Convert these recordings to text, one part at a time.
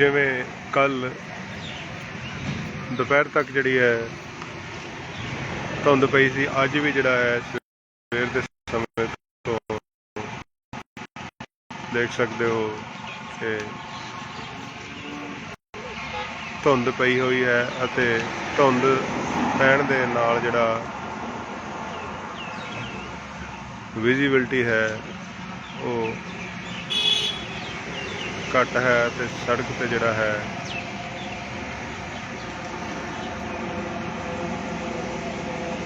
ਜਿਵੇਂ ਕੱਲ ਦੁਪਹਿਰ ਤੱਕ ਜਿਹੜੀ ਹੈ ਧੁੰਦ ਪਈ ਸੀ, ਅੱਜ ਵੀ ਜਿਹੜਾ ਹੈ ਸਵੇਰ ਦੇ ਸਮੇਂ ਤੋਂ ਦੇਖ ਸਕਦੇ ਹੋ ਕਿ ਧੁੰਦ ਪਈ ਹੋਈ ਹੈ ਅਤੇ ਧੁੰਦ ਪੈਣ ਦੇ ਨਾਲ ਜਿਹੜਾ ਵਿਜ਼ਿਬਿਲਟੀ ਹੈ, ਉਹ ਘੱਟ ਹੈ ਤੇ ਸੜਕ ਤੇ ਜਿਹੜਾ ਹੈ।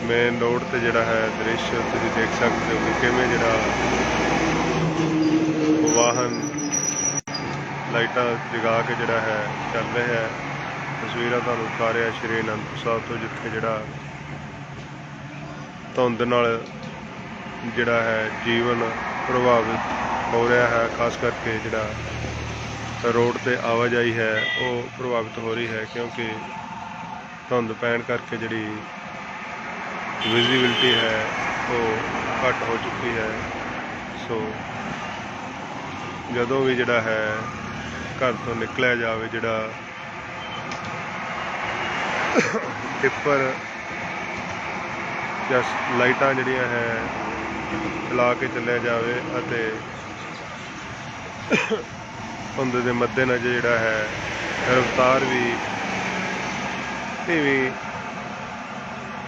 ਮੇਨ ਰੋਡ ਤੇ ਜਿਹੜਾ ਹੈ ਦ੍ਰਿਸ਼ ਤੁਸੀਂ ਦੇਖ ਸਕਦੇ ਹੋ ਕਿ ਕਿਵੇਂ ਜਿਹੜਾ ਵਾਹਨ ਲਾਈਟਾਂ ਜਗਾ ਕੇ ਜਿਹੜਾ ਹੈ ਚੱਲ ਰਿਹਾ ਹੈ। ਤਸਵੀਰਾਂ ਤੁਹਾਨੂੰ ਦਿਖਾ ਰਿਹਾ ਸ਼੍ਰੀ ਅਨੰਦਪੁਰ ਸਾਹਿਬ ਤੋਂ, ਜਿੱਥੇ ਜਿਹੜਾ ਧੁੰਦ ਨਾਲ ਜਿਹੜਾ ਹੈ ਜੀਵਨ ਪ੍ਰਭਾਵਿਤ ਹੋ ਰਿਹਾ ਹੈ, ਖਾਸ ਕਰਕੇ ਜਿਹੜਾ ਰੋਡ ਤੇ ਆਵਾਜਾਈ ਹੈ, ਉਹ ਪ੍ਰਭਾਵਿਤ ਹੋ ਰਹੀ ਹੈ ਕਿਉਂਕਿ ਧੁੰਦ ਪੈਣ ਕਰਕੇ ਜਿਹੜੀ ਵਿਜ਼ਿਬਿਲਟੀ ਹੈ, ਉਹ ਘੱਟ ਹੋ ਚੁੱਕੀ ਹੈ। ਸੋ ਜਦੋਂ ਵੀ ਜਿਹੜਾ ਹੈ, ਘਰ ਤੋਂ ਨਿਕਲਿਆ ਜਾਵੇ, ਜਿਹੜਾ ਟਿੱਪਰ ਜਾਂ ਲਾਈਟਾਂ ਜਿਹੜੀਆਂ ਹੈ, ਚਲਾ ਕੇ ਚੱਲਿਆ ਜਾਵੇ ਅਤੇ ਧੁੰਦ ਦੇ ਮੱਦੇਨਜ਼ਰ ਜਿਹੜਾ ਹੈ, ਰਫ਼ਤਾਰ ਵੀ ਧੀਮੀ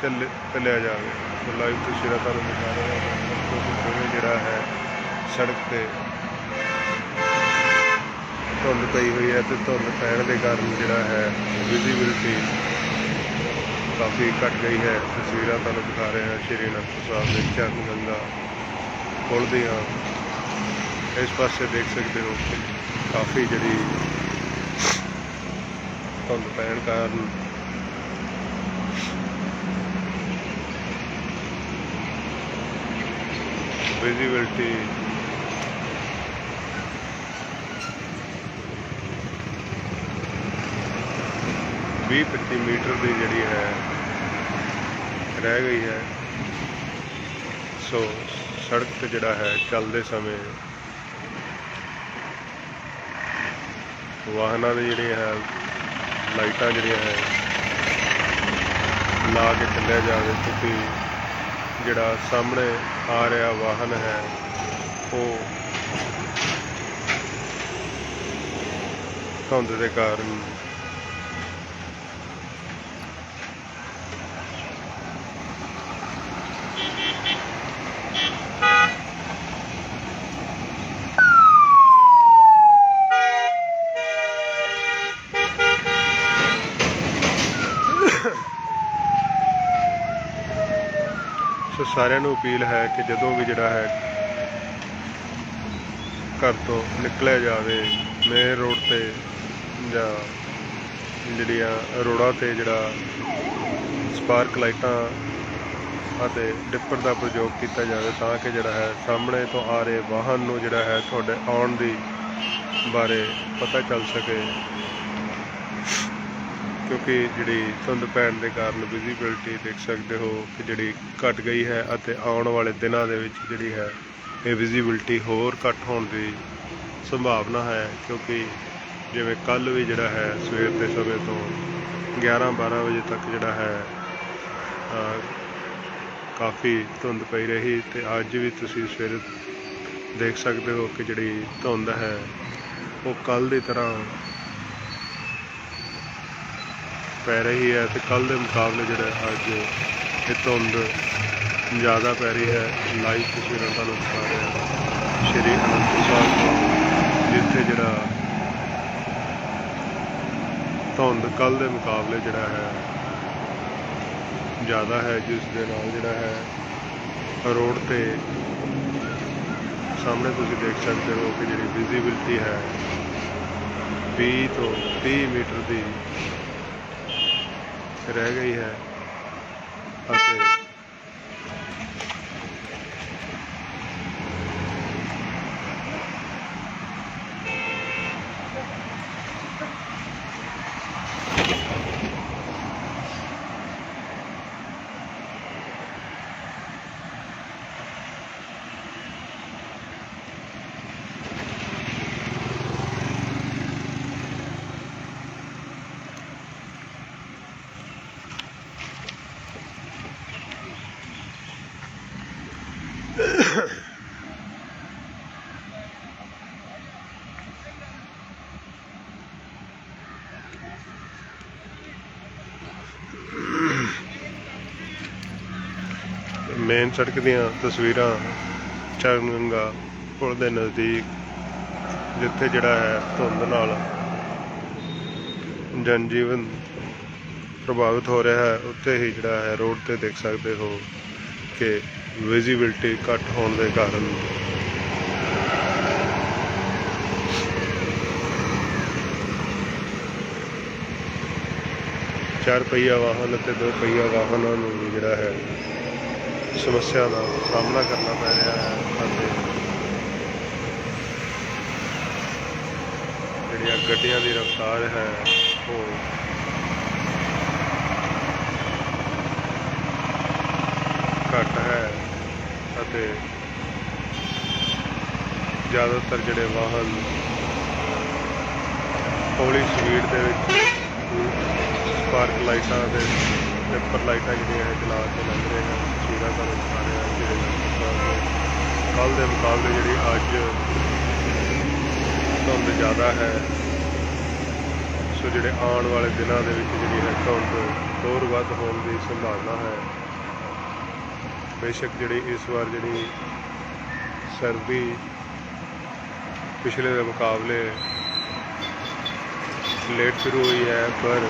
ਚੱਲ ਚੱਲਿਆ ਜਾਵੇ। ਸੋ ਲਾਈਵ ਤਸਵੀਰਾਂ ਤੁਹਾਨੂੰ ਦਿਖਾ ਰਿਹਾ ਹਾਂ ਜਿਹੜਾ ਹੈ, ਸੜਕ ਤੇ ਧੁੰਦ ਪਈ ਹੋਈ ਹੈ ਤੇ ਧੁੰਦ ਪੈਣ ਦੇ ਕਾਰਨ ਜਿਹੜਾ ਹੈ ਵਿਜ਼ਿਬਿਲਟੀ ਕਾਫੀ ਘਟ ਗਈ ਹੈ। ਤਸਵੀਰਾਂ ਤੁਹਾਨੂੰ ਦਿਖਾ ਰਹੇ ਹਾਂ, ਸ਼੍ਰੀ ਅਨੰਦਪੁਰ ਸਾਹਿਬ ਦੇ ਚਰਨ ਗੰਗਾ ਪੁਲ ਦੀਆਂ। ਇਸ ਪਾਸੇ ਦੇਖ ਸਕਦੇ ਹੋ। ਕਾਫੀ ਜਿਹੜੀ ਧੁੰਦ ਪੈਣ ਕਾਰਨ ਵਿਜ਼ਿਬਿਲਟੀ ਵੀਹ 25 ਮੀਟਰ ਦੀ ਜਿਹੜੀ ਹੈ, ਰਹਿ ਗਈ ਹੈ। ਸੋ ਸੜਕ ਤੇ ਜਿਹੜਾ ਹੈ, ਚੱਲਦੇ ਸਮੇਂ ਵਾਹਨਾਂ ਦੇ ਜਿਹੜੇ ਹੈ ਲਾਈਟਾਂ ਜਿਹੜੀਆਂ ਹੈ, ਲਾ ਕੇ ਚੱਲਿਆ ਜਾਵੇ ਕਿਉਂਕਿ ਜਿਹੜਾ ਸਾਹਮਣੇ ਆ ਰਿਹਾ ਵਾਹਨ ਹੈ, ਉਹ ਧੁੰਦ ਦੇ ਕਾਰਨ ਸੋ ਸਾਰਿਆਂ ਨੂੰ ਅਪੀਲ ਹੈ ਕਿ ਜਦੋਂ ਵੀ ਜਿਹੜਾ ਹੈ ਘਰ ਤੋਂ ਨਿਕਲਿਆ ਜਾਵੇ ਮੇਨ ਰੋਡ ਤੇ ਜਾਂ ਜਿਹੜੀਆਂ ਰੋਡਾਂ ਤੇ ਜਿਹੜਾ ਸਪਾਰਕ ਲਾਈਟਾਂ ਅਤੇ ਡਿੱਪਰ ਦਾ ਪ੍ਰਯੋਗ ਕੀਤਾ ਜਾਵੇ ਤਾਂ ਕਿ ਜਿਹੜਾ ਹੈ ਸਾਹਮਣੇ ਤੋਂ ਆ ਰਹੇ ਵਾਹਨ ਨੂੰ ਜਿਹੜਾ ਹੈ ਤੁਹਾਡੇ ਆਉਣ ਦੀ ਬਾਰੇ ਪਤਾ ਚੱਲ ਸਕੇ। ਕਿਉਂਕਿ ਜਿਹੜੀ ਧੁੰਦ ਪੈਣ ਦੇ ਕਾਰਨ ਵਿਜ਼ਿਬਿਲਟੀ ਦੇਖ ਸਕਦੇ ਹੋ ਕਿ ਜਿਹੜੀ ਘਟ ਗਈ ਹੈ ਅਤੇ ਆਉਣ ਵਾਲੇ ਦਿਨਾਂ ਦੇ ਵਿੱਚ ਜਿਹੜੀ ਹੈ ਇਹ ਵਿਜ਼ਿਬਿਲਟੀ ਹੋਰ ਘੱਟ ਹੋਣ ਦੀ ਸੰਭਾਵਨਾ ਹੈ ਕਿਉਂਕਿ ਜਿਵੇਂ ਕੱਲ ਵੀ ਜਿਹੜਾ ਹੈ ਸਵੇਰ ਦੇ ਸਮੇਂ ਤੋਂ 11 12 ਵਜੇ ਤੱਕ ਜਿਹੜਾ ਹੈ ਕਾਫੀ ਧੁੰਦ ਪਈ ਰਹੀ ਤੇ ਅੱਜ ਵੀ ਤੁਸੀਂ ਸਵੇਰੇ ਦੇਖ ਸਕਦੇ ਹੋ ਕਿ ਜਿਹੜੀ ਧੁੰਦ ਹੈ ਉਹ ਕੱਲ ਦੀ ਤਰ੍ਹਾਂ ਪੈ ਰਹੀ ਹੈ ਤੇ ਕੱਲ ਦੇ ਮੁਕਾਬਲੇ ਜਿਹੜਾ ਅੱਜ ਇਹ ਧੁੰਦ ਜ਼ਿਆਦਾ ਪੈ ਰਹੀ ਹੈ, ਲਾਈਵ ਤਸਵੀਰਾਂ ਤੁਹਾਨੂੰ ਦਿਖਾ ਰਿਹਾ ਸ਼੍ਰੀ ਅਨੰਦਪੁਰ ਸਾਹਿਬ ਜਿੱਥੇ ਜਿਹੜਾ ਧੁੰਦ ਕੱਲ ਦੇ ਮੁਕਾਬਲੇ ਜਿਹੜਾ ਹੈ, ਜ਼ਿਆਦਾ ਹੈ, ਜਿਸ ਦੇ ਨਾਲ ਜਿਹੜਾ ਹੈ, ਰੋਡ ਤੇ ਸਾਹਮਣੇ ਤੁਸੀਂ ਦੇਖ ਸਕਦੇ ਹੋ ਕਿ ਜਿਹੜੀ ਵਿਜ਼ਿਬਿਲਟੀ ਹੈ 20 ਤੋਂ 30 ਮੀਟਰ ਦੀ ਰਹਿ ਗਈ ਹੈ ਅਤੇ ਮੇਨ ਸੜਕ ਦੀਆਂ ਤਸਵੀਰਾਂ ਚਰਨਗੰਗਾ ਪੁਲ ਦੇ ਨਜ਼ਦੀਕ, ਜਿੱਥੇ ਜਿਹੜਾ ਹੈ ਧੁੰਦ ਨਾਲ ਜਨਜੀਵਨ ਪ੍ਰਭਾਵਿਤ ਹੋ ਰਿਹਾ ਹੈ, ਉੱਥੇ ਹੀ ਜਿਹੜਾ ਹੈ ਰੋਡ ਤੇ ਦੇਖ ਸਕਦੇ ਹੋ ਕਿ ਵਿਜ਼ਿਬਿਲਟੀ ਘੱਟ ਹੋਣ ਦੇ ਕਾਰਨ ਚਾਰ ਪਹੀਆ ਵਾਹਨ ਅਤੇ ਦੋ ਪਹੀਆ ਵਾਹਨਾਂ ਨੂੰ ਵੀ ਜਿਹੜਾ ਹੈ ਸਮੱਸਿਆ ਦਾ ਸਾਹਮਣਾ ਕਰਨਾ ਪੈ ਰਿਹਾ ਹੈ ਅਤੇ ਜਿਹੜੀਆਂ ਗੱਡੀਆਂ ਦੀ ਰਫ਼ਤਾਰ ਹੈ ਉਹ ਘੱਟ ਹੈ ਅਤੇ ਜ਼ਿਆਦਾਤਰ ਜਿਹੜੇ ਵਾਹਨ ਹੌਲੀ ਸਪੀਡ ਦੇ ਵਿੱਚ ਸਪਾਰਕ ਲਾਈਟਾਂ ਦੇ ਟਿੱਪਰ ਲਾਈਟਾਂ ਜਿਹੜੀਆਂ ਹੈ ਚਲਾ ਕੇ ਲੰਘ ਰਹੇ ਹਨ। ਤਸਵੀਰਾਂ ਤੁਹਾਨੂੰ ਦਿਖਾ ਜਿਹੜੇ ਕੱਲ ਦੇ ਮੁਕਾਬਲੇ ਜਿਹੜੀ ਅੱਜ ਧੁੰਦ ਜ਼ਿਆਦਾ ਹੈ, ਸੋ ਜਿਹੜੇ ਆਉਣ ਵਾਲੇ ਦਿਨਾਂ ਦੇ ਵਿੱਚ ਜਿਹੜੀ ਹੈ ਧੁੰਦ ਹੋਰ ਵੱਧ ਹੋਣ ਦੀ ਸੰਭਾਵਨਾ ਹੈ। ਬੇਸ਼ੱਕ ਜਿਹੜੀ ਇਸ ਵਾਰ ਜਿਹੜੀ ਸਰਦੀ ਪਿਛਲੇ ਦੇ ਮੁਕਾਬਲੇ ਲੇਟ ਸ਼ੁਰੂ ਹੋਈ ਹੈ, ਪਰ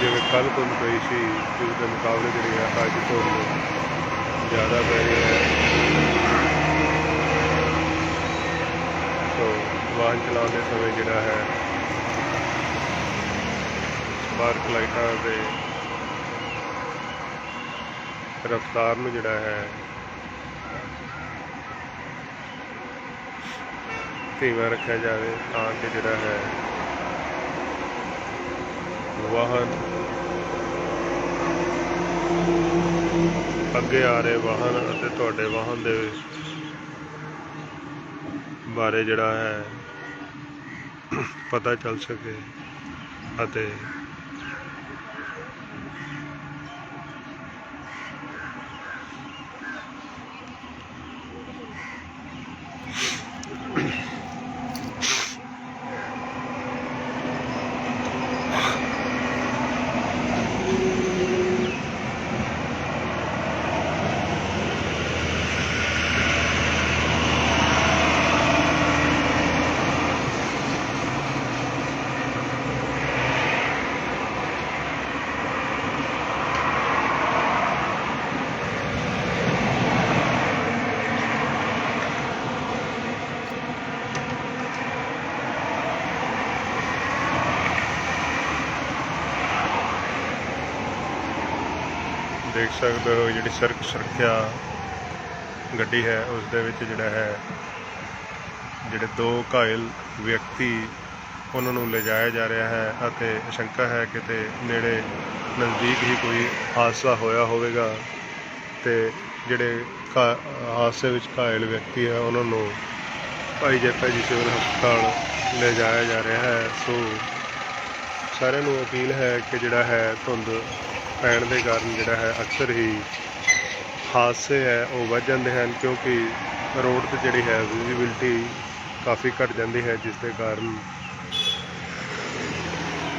ਜਿਵੇਂ ਕੱਲ ਧੁੰਦ ਪਈ ਸੀ, ਉਸ ਦੇ ਮੁਕਾਬਲੇ ਜਿਹੜੀ ਹੈ ਅੱਜ ਧੁੰਦ ਜ਼ਿਆਦਾ ਪੈ ਰਹੀ ਹੈ। ਸੋ, ਵਾਹਨ ਚਲਾਉਂਦੇ ਸਮੇਂ ਜਿਹੜਾ ਹੈ, ਸਪਾਰਕ ਲਾਈਟਾਂ ਦੇ ਰਫ਼ਤਾਰ ਨੂੰ ਜਿਹੜਾ ਹੈ, ਧੀਮਾ ਰੱਖਿਆ ਜਾਵੇ ਤਾਂ ਕਿ ਜਿਹੜਾ ਹੈ, ਵਾਹਨ ਅੱਗੇ ਆ ਰਹੇ ਵਾਹਨ ਅਤੇ ਤੁਹਾਡੇ ਵਾਹਨ ਦੇ ਬਾਰੇ ਜਿਹੜਾ ਹੈ, ਪਤਾ ਚੱਲ ਸਕੇ ਅਤੇ ਦੇਖ ਸਕਦੇ ਹੋ ਜਿਹੜੀ ਸੜਕ ਸੁਰੱਖਿਆ ਗੱਡੀ ਹੈ, ਉਸ ਦੇ ਵਿੱਚ ਜਿਹੜਾ ਹੈ, ਜਿਹੜੇ ਦੋ ਘਾਇਲ ਵਿਅਕਤੀ ਉਹਨਾਂ ਨੂੰ ਲਿਜਾਇਆ ਜਾ ਰਿਹਾ ਹੈ ਅਤੇ ਸ਼ੰਕਾ ਹੈ ਕਿਤੇ ਨੇੜੇ ਨਜ਼ਦੀਕ ਹੀ ਕੋਈ ਹਾਦਸਾ ਹੋਇਆ ਹੋਵੇਗਾ ਤੇ ਜਿਹੜੇ ਘਾ- ਹਾਦਸੇ ਵਿੱਚ ਘਾਇਲ ਵਿਅਕਤੀ ਹੈ, ਉਹਨਾਂ ਨੂੰ ਭਾਈ ਜੈਪਾ ਜੀ ਸਿਵਲ ਹਸਪਤਾਲ ਲਿਜਾਇਆ ਜਾ ਰਿਹਾ ਹੈ। ਸੋ ਸਾਰਿਆਂ ਨੂੰ ਅਪੀਲ ਹੈ ਕਿ ਜਿਹੜਾ ਹੈ, ਧੁੰਦ ਪੈਣ ਦੇ ਕਾਰਨ ਜਿਹੜਾ ਹੈ ਅਕਸਰ ਹੀ ਹਾਦਸੇ ਹੈ, ਉਹ ਵੱਧ ਜਾਂਦੇ ਹਨ ਕਿਉਂਕਿ ਰੋਡ ਤੇ ਜਿਹੜੀ ਹੈ ਵਿਜ਼ਿਬਿਲਟੀ ਕਾਫੀ ਘਟ ਜਾਂਦੀ ਹੈ, ਜਿਸ ਦੇ ਕਾਰਨ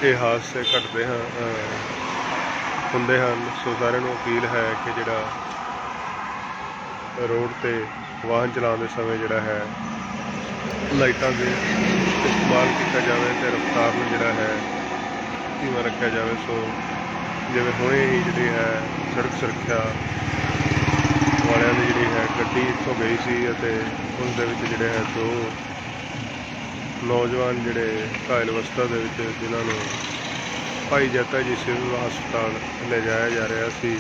ਇਹ ਹਾਦਸੇ ਘਟਦੇ ਹਨ ਹੁੰਦੇ ਹਨ। ਸੋ ਸਾਰਿਆਂ ਨੂੰ ਅਪੀਲ ਹੈ ਕਿ ਜਿਹੜਾ ਰੋਡ ਤੇ ਵਾਹਨ ਚਲਾਉਂਦੇ ਸਮੇਂ ਜਿਹੜਾ ਹੈ ਲਾਈਟਾਂ ਦੇ ਇਸਤੇਮਾਲ ਕੀਤਾ ਜਾਵੇ ਤੇ ਰਫ਼ਤਾਰ ਨੂੰ ਜਿਹੜਾ ਹੈ ਧੀਮਾ ਰੱਖਿਆ ਜਾਵੇ। ਸੋ ਜਿਵੇਂ ਹੁਣੇ ਹੀ ਜਿਹੜੀ ਹੈ ਸੜਕ ਸੁਰੱਖਿਆ ਵਾਲਿਆਂ ਦੀ ਜਿਹੜੀ ਹੈ ਗੱਡੀ ਇੱਥੋਂ ਗਈ ਸੀ ਅਤੇ ਉਸ ਦੇ ਵਿੱਚ ਜਿਹੜੇ ਹੈ ਦੋ ਨੌਜਵਾਨ ਜਿਹੜੇ ਘਾਇਲ ਅਵਸਥਾ ਦੇ ਵਿੱਚ ਜਿਨ੍ਹਾਂ ਨੂੰ ਭਾਈ ਜੱਤਾ ਜੀ ਸਿਵਲ ਹਸਪਤਾਲ ਲਿਜਾਇਆ ਜਾ ਰਿਹਾ ਸੀ।